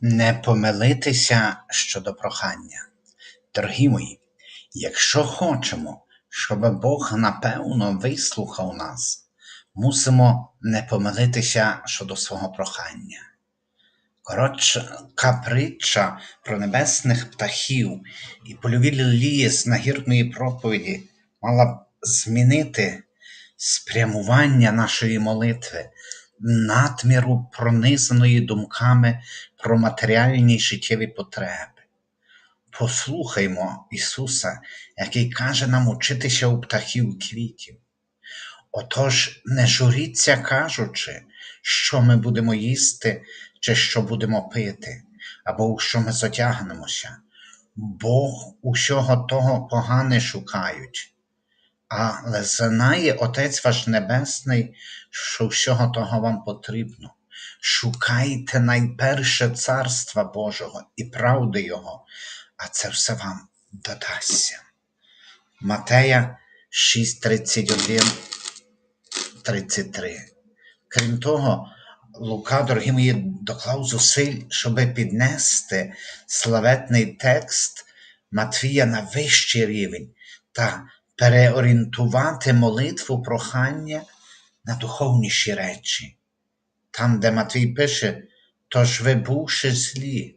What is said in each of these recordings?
Не помилитися щодо прохання. Дорогі мої, якщо хочемо, щоб Бог напевно вислухав нас, мусимо не помилитися щодо свого прохання. Коротка притча про небесних птахів і польові лілії з нагірної проповіді мала б змінити спрямування нашої молитви, надміру пронизаної думками про матеріальні життєві потреби. Послухаймо Ісуса, який каже нам учитися у птахів і квітів. Отож, не журіться, кажучи, що ми будемо їсти чи що будемо пити, або у що ми зодягнемося. Бог усього того погане шукають, але знає Отець ваш Небесний, що всього того вам потрібно. Шукайте найперше Царства Божого і правди Його, а це все вам додасться. Матея 6, 31, 33. Крім того, Лука, дорогі мої, доклав зусиль, щоб піднести славетний текст Матвія на вищий рівень та переорієнтувати молитву прохання на духовніші речі. Там, де Матвій пише, тож ви, бувши злі,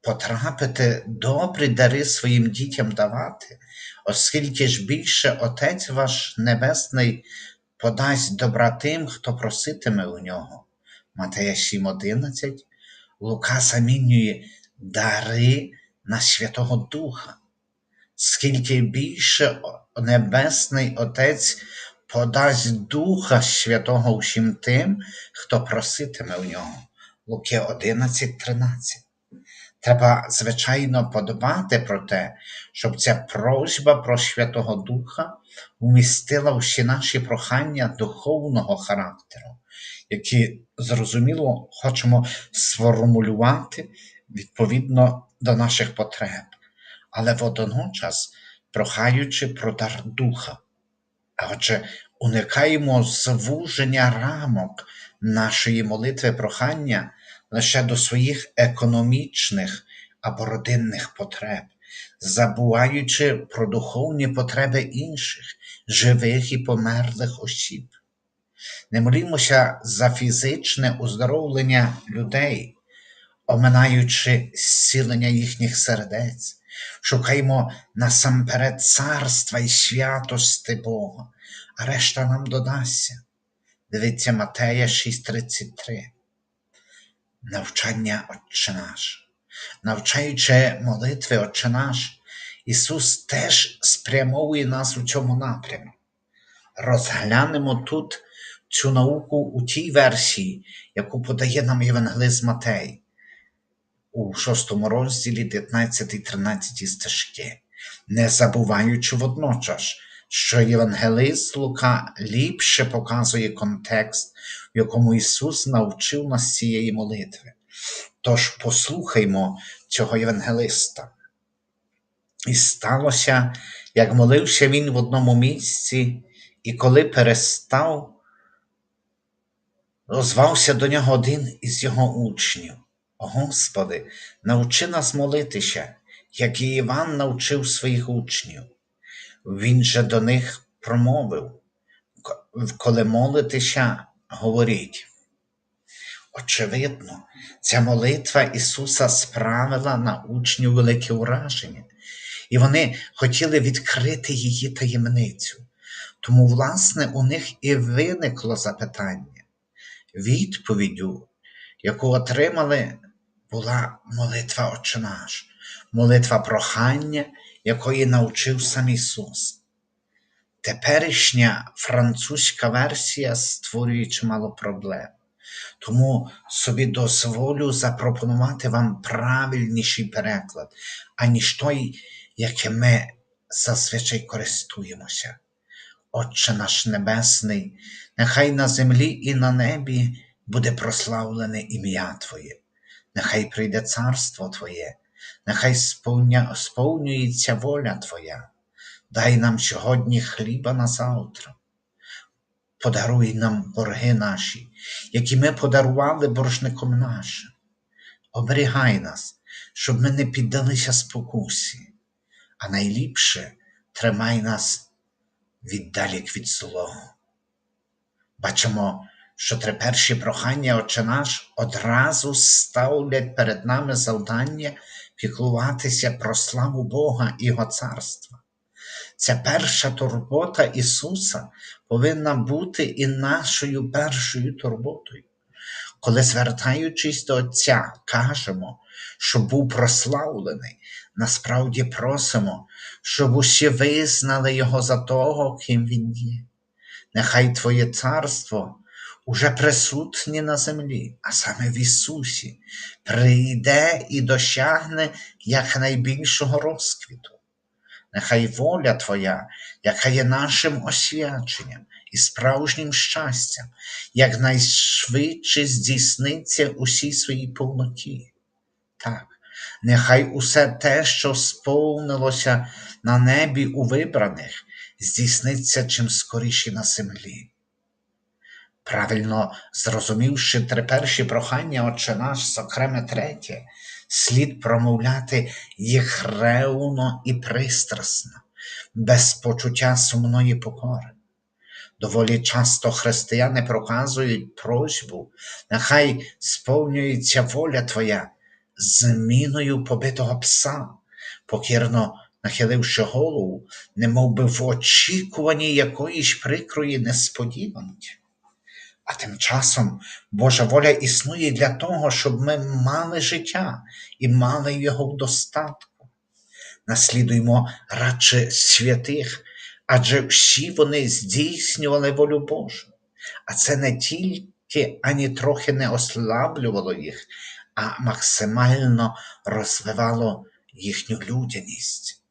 потрапите добрі дари своїм дітям давати, оскільки ж більше Отець ваш Небесний подасть добра тим, хто проситиме у нього. Матея 7,11, Лука замінює дари на Святого Духа. Скільки більше Небесний Отець подасть Духа Святого усім тим, хто проситиме у нього. Луки 11,13. Треба, звичайно, подбати про те, щоб ця просьба про Святого Духа вмістила всі наші прохання духовного характеру, які, зрозуміло, хочемо сформулювати відповідно до наших потреб, але водночас прохаючи про дар духа. Отже, уникаємо звуження рамок нашої молитви прохання лише до своїх економічних або родинних потреб, забуваючи про духовні потреби інших, живих і померлих осіб. Не молімося за фізичне оздоровлення людей, оминаючи зцілення їхніх сердець, шукаємо насамперед царства і святости Бога, а решта нам додасться. Дивіться Матея 6:33. Навчання Отче наш. Навчаючи молитви Отче наш, Ісус теж спрямовує нас у цьому напрямку. Розглянемо тут цю науку у тій версії, яку подає нам Євангелист Матей у 6 розділі 19 13 стежки, не забуваючи водночас, що Євангелист Лука ліпше показує контекст, в якому Ісус навчив нас цієї молитви. Тож послухаймо цього Євангелиста. І сталося, як молився він в одному місці, і коли перестав, озвався до нього один із його учнів. Господи, навчи нас молитися, як і Іван навчив своїх учнів. Він же до них промовив, коли молитеся, говоріть. Очевидно, ця молитва Ісуса справила на учнів велике ураження, і вони хотіли відкрити її таємницю. Тому, власне, у них і виникло запитання. Відповіддю, яку отримали, була молитва Отче наш, молитва прохання, якої навчив сам Ісус. Теперішня французька версія створює чимало проблем. Тому собі дозволю запропонувати вам правильніший переклад, аніж той, яким ми зазвичай користуємося. Отче наш Небесний, нехай на землі і на небі буде прославлене ім'я Твоє, нехай прийде царство Твоє, нехай сповня, сповнюється воля Твоя. Дай нам сьогодні хліба на завтра. Подаруй нам борги наші, які ми подарували боржником нашим. оберігай нас, щоб ми не піддалися спокусі, а найліпше тримай нас віддалік від злого. Бачимо, що перші прохання Отче наш одразу ставлять перед нами завдання піклуватися про славу Бога і Його царства. Ця перша турбота Ісуса повинна бути і нашою першою турботою. Коли, звертаючись до Отця, кажемо, щоб був прославлений, насправді просимо, щоб усі визнали Його за того, ким Він є. Нехай Твоє царство уже присутнє на землі, а саме в Ісусі, прийде і досягне якнайбільшого розквіту. Нехай воля Твоя, яка є нашим освяченням і справжнім щастям, якнайшвидше здійсниться усій своїй повноті. Так, нехай усе те, що сповнилося на небі у вибраних, здійсниться чим скоріше на землі. Правильно зрозумівши три перші прохання, Отче наш, зокрема третє, слід промовляти їх ревно і пристрасно, без почуття сумної покори. Доволі часто християни проказують просьбу, нехай сповнюється воля Твоя зміною побитого пса, покірно нахиливши голову, немов би в очікуванні якоїсь прикрої несподіванки. А тим часом Божа воля існує для того, щоб ми мали життя і мали його в достатку. Наслідуємо радше святих, адже всі вони здійснювали волю Божу. А це не тільки ані трохи не ослаблювало їх, а максимально розвивало їхню людяність.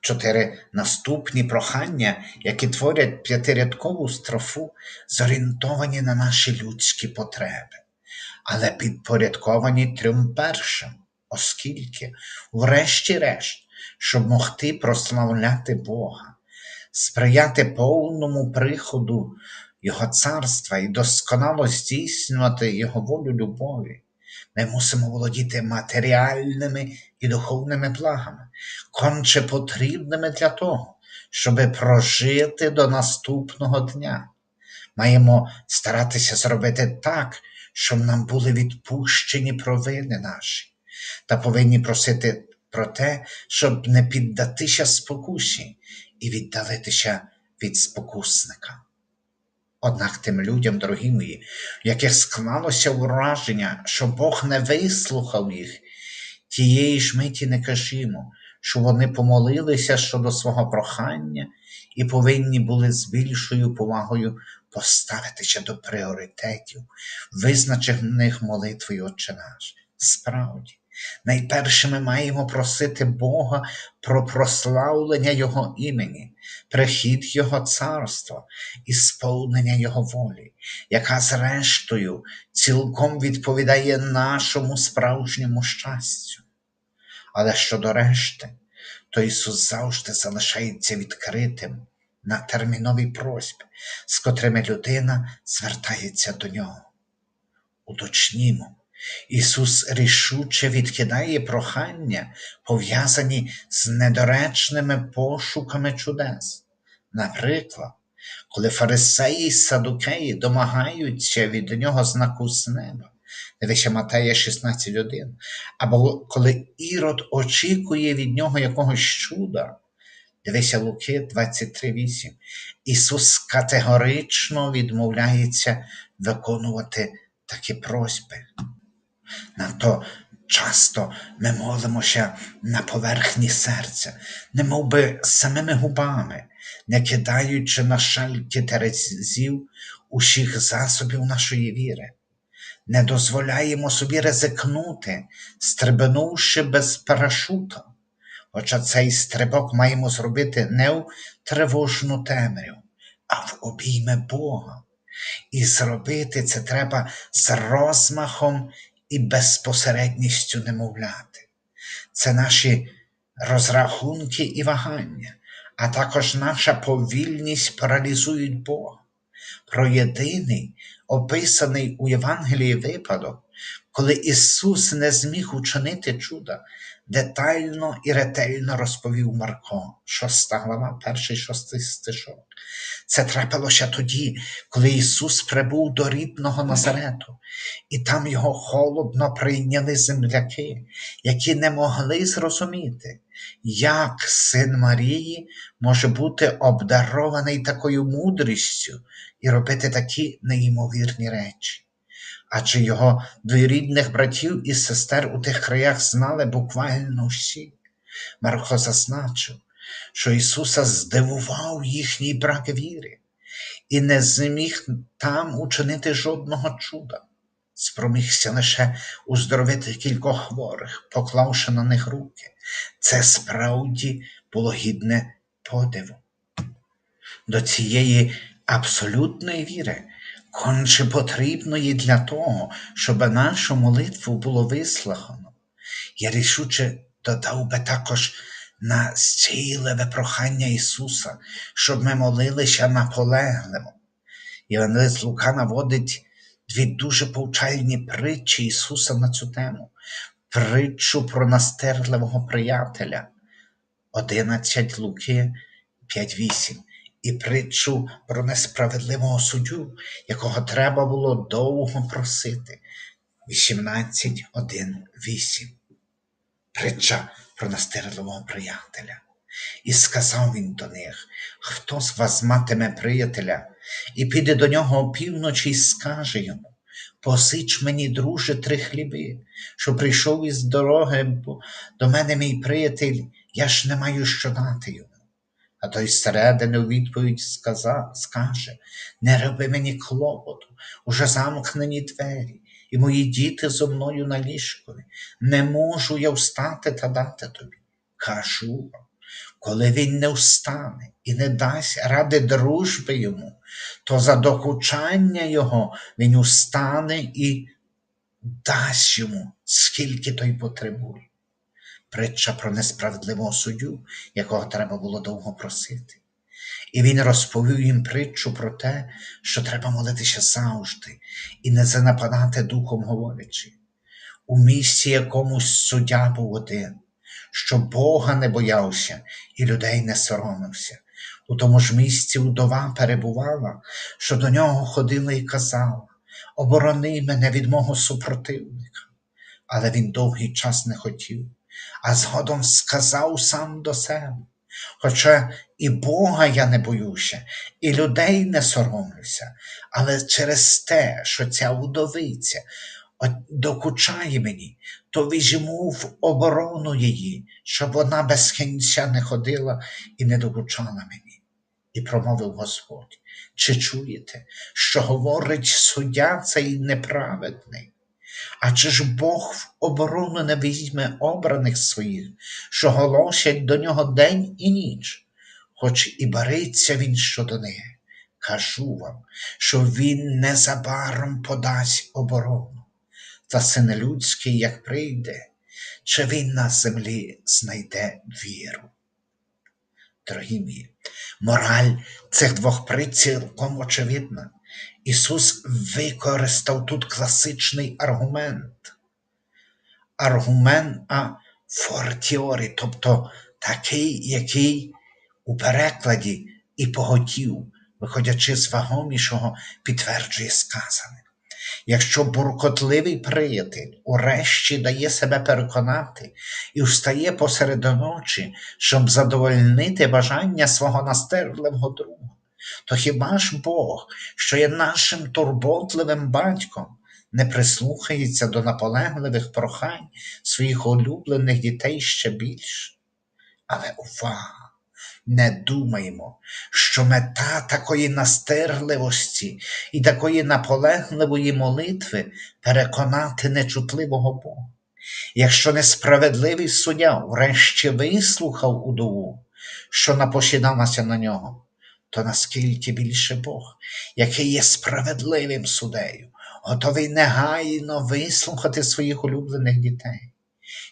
Чотири наступні прохання, які творять п'ятирядкову строфу, зорієнтовані на наші людські потреби, але підпорядковані трьом першим, оскільки, врешті-решт, щоб могти прославляти Бога, сприяти повному приходу Його царства і досконало здійснювати Його волю любові. Ми мусимо володіти матеріальними і духовними благами, конче потрібними для того, щоб прожити до наступного дня. Маємо старатися зробити так, щоб нам були відпущені провини наші, та повинні просити про те, щоб не піддатися спокусі і віддалитися від спокусника. Однак тим людям, дорогі мої, в яких склалося враження, що Бог не вислухав їх, тієї ж миті не кажімо, що вони помолилися щодо свого прохання і повинні були з більшою повагою поставитися до пріоритетів, визначених молитвою Отче наш. Справді, Найперше ми маємо просити Бога про прославлення Його імені, прихід Його царства і сповнення Його волі, яка, зрештою, цілком відповідає нашому справжньому щастю. Але щодо решти, то Ісус завжди залишається відкритим на термінові просьби, з котрими людина звертається до Нього. Уточнімо. Ісус рішуче відкидає прохання, пов'язані з недоречними пошуками чудес. Наприклад, коли фарисеї й садукеї домагаються від нього знаку з неба, дивися Матея 16.1, або коли Ірод очікує від нього якогось чуда, дивися Луки 23.8, Ісус категорично відмовляється виконувати такі просьби. Надто часто ми молимося на поверхні серця, не би самими губами, не кидаючи на шальки терезів усіх засобів нашої віри. Не дозволяємо собі ризикнути, стрибнувши без парашута, хоча цей стрибок маємо зробити не в тривожну темрю, а в обійми Бога. І зробити це треба з розмахом і безпосередністю немовляти. Це наші розрахунки і вагання, а також наша повільність паралізують Бога. Про єдиний, описаний у Євангелії випадок, коли Ісус не зміг учинити чуда, детально і ретельно розповів Марко, 6 глава, перший шостий стишок. Це трапилося тоді, коли Ісус прибув до рідного Назарету, і там його холодно прийняли земляки, які не могли зрозуміти, як син Марії може бути обдарований такою мудрістю і робити такі неймовірні речі. Адже його двоюрідних братів і сестер у тих краях знали буквально всі. Марко зазначив, що Ісуса здивував їхній брак віри і не зміг там учинити жодного чуда. Спромігся лише уздоровити кількох хворих, поклавши на них руки. Це справді було гідне подиву. До цієї абсолютної віри конче потрібної для того, щоб нашу молитву було вислухано. Я рішуче додав би також на зцілеве прохання Ісуса, щоб ми молилися наполегливо. Євангелист Лука наводить дві дуже повчальні притчі Ісуса на цю тему. Притчу про настирливого приятеля 11 Луки 5.8 і притчу про несправедливого суддю, якого треба було довго просити 18.1.8. Притча про настирливого приятеля. І сказав він до них: Хто з вас матиме приятеля, і піде до нього опівночі і скаже йому: Посич мені, друже, три хліби, що прийшов із дороги, до мене мій приятель, я ж не маю що дати йому. А той зсередини у відповідь сказа, скаже: Не роби мені клопоту, уже замкнені двері, і мої діти зо мною на ліжкові. Не можу я встати та дати тобі. Кажу вам, коли він не встане і не дасть ради дружби йому, то за докучання його він устане і дасть йому, скільки той потребує. Притча про несправедливого суддю, якого треба було довго просити. І він розповів їм притчу про те, що треба молитися завжди і не занападати духом говорячи. У місці якомусь суддя був один, що Бога не боявся і людей не соромився. У тому ж місці удова перебувала, що до нього ходила і казала: Оборони мене від мого супротивника. Але він довгий час не хотів, а згодом сказав сам до себе. Хоча і Бога я не боюся, і людей не соромлюся, але через те, що ця удовиця докучає мені, то візьму в оборону її, щоб вона без кінця не ходила і не докучала мені. І промовив Господь, чи чуєте, що говорить суддя цей неправедний? А чи ж Бог в оборону не візьме обраних своїх, що голосять до нього день і ніч, хоч і бариться він щодо них. Кажу вам, що він незабаром подасть оборону. Та син людський, як прийде, чи він на землі знайде віру. Дорогі мої, мораль цих двох притч цілком очевидна. Ісус використав тут класичний аргумент. Аргумент а фортіорі, тобто такий, який у перекладі і поготів, виходячи з вагомішого, підтверджує сказане. Якщо буркотливий приятель урешті дає себе переконати і встає посеред ночі, щоб задовольнити бажання свого настирливого друга, то хіба ж Бог, що є нашим турботливим батьком, не прислухається до наполегливих прохань своїх улюблених дітей ще більше? Але увага! Не думаємо, що мета такої настирливості і такої наполегливої молитви переконати нечутливого Бога. Якщо несправедливий суддя врешті вислухав удову, що напосідалася на нього, то наскільки більше Бог, який є справедливим судею, готовий негайно вислухати своїх улюблених дітей.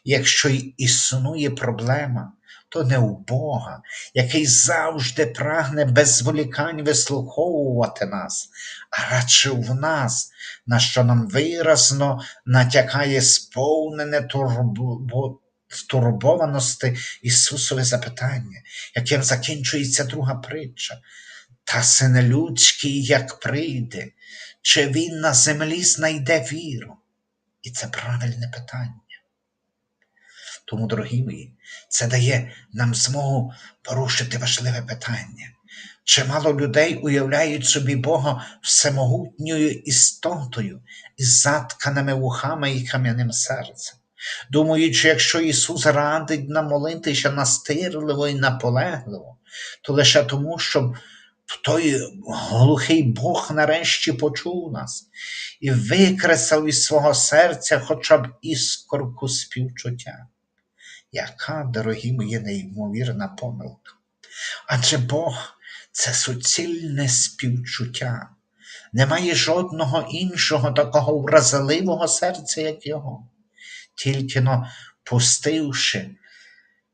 Якщо й існує проблема, то не у Бога, який завжди прагне без зволікань вислуховувати нас, а радше в нас, на що нам виразно натякає сповнене турбо стурбованості Ісусове запитання, яким закінчується друга притча. Та син людський, як прийде, чи він на землі знайде віру? І це правильне питання. Тому, дорогі мої, це дає нам змогу порушити важливе питання. Чимало людей уявляють собі Бога всемогутньою істотою із затканими вухами і кам'яним серцем, думаючи, якщо Ісус радить нам молитися настирливо і наполегливо, то лише тому, щоб той глухий Бог нарешті почув нас і викресав із свого серця хоча б іскорку співчуття. Яка, дорогі мої, неймовірна помилка. Адже Бог це суцільне співчуття. Немає жодного іншого такого вразливого серця, як його. Тільки но пустивши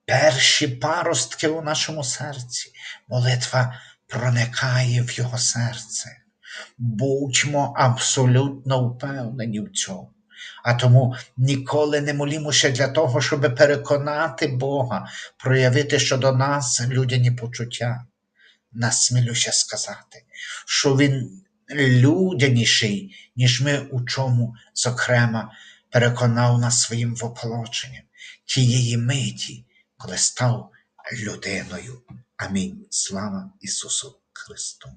перші паростки у нашому серці, молитва проникає в його серце. Будьмо абсолютно впевнені в цьому. А тому ніколи не молімося для того, щоб переконати Бога, проявити щодо нас людяні почуття. Насмілюся сказати, що Він людяніший, ніж ми у чому, зокрема, переконав нас своїм воплоченням тієї миті, коли став людиною. Амінь. Слава Ісусу Христу!